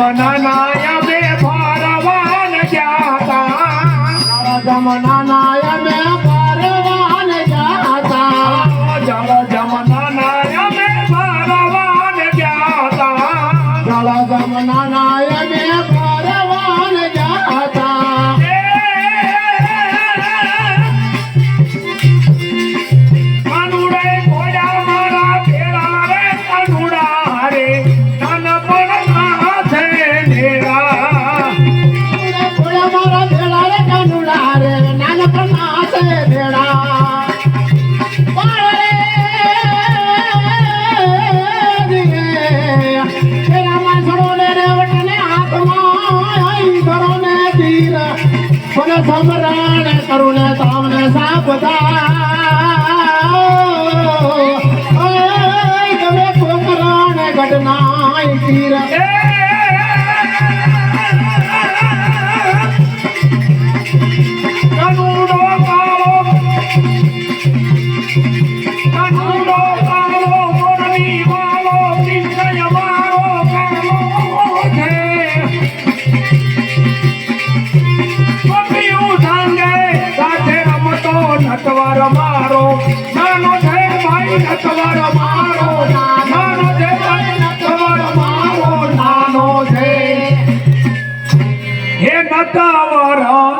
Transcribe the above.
जमनानाया में भगवान जाता। सारा जमनानाया में भगवान जाता। जल जमनानाया में भगवान जाता। सारा जमनानाया में મને સમરણ કરુણે તમને સાપતા તમે કોકરણ ઘટના નટવર મારો. નાનો જય ભાઈ નટવર મારો. નાનો જય ભાઈ નટવર મારો. નાનો જય. હે નટવર.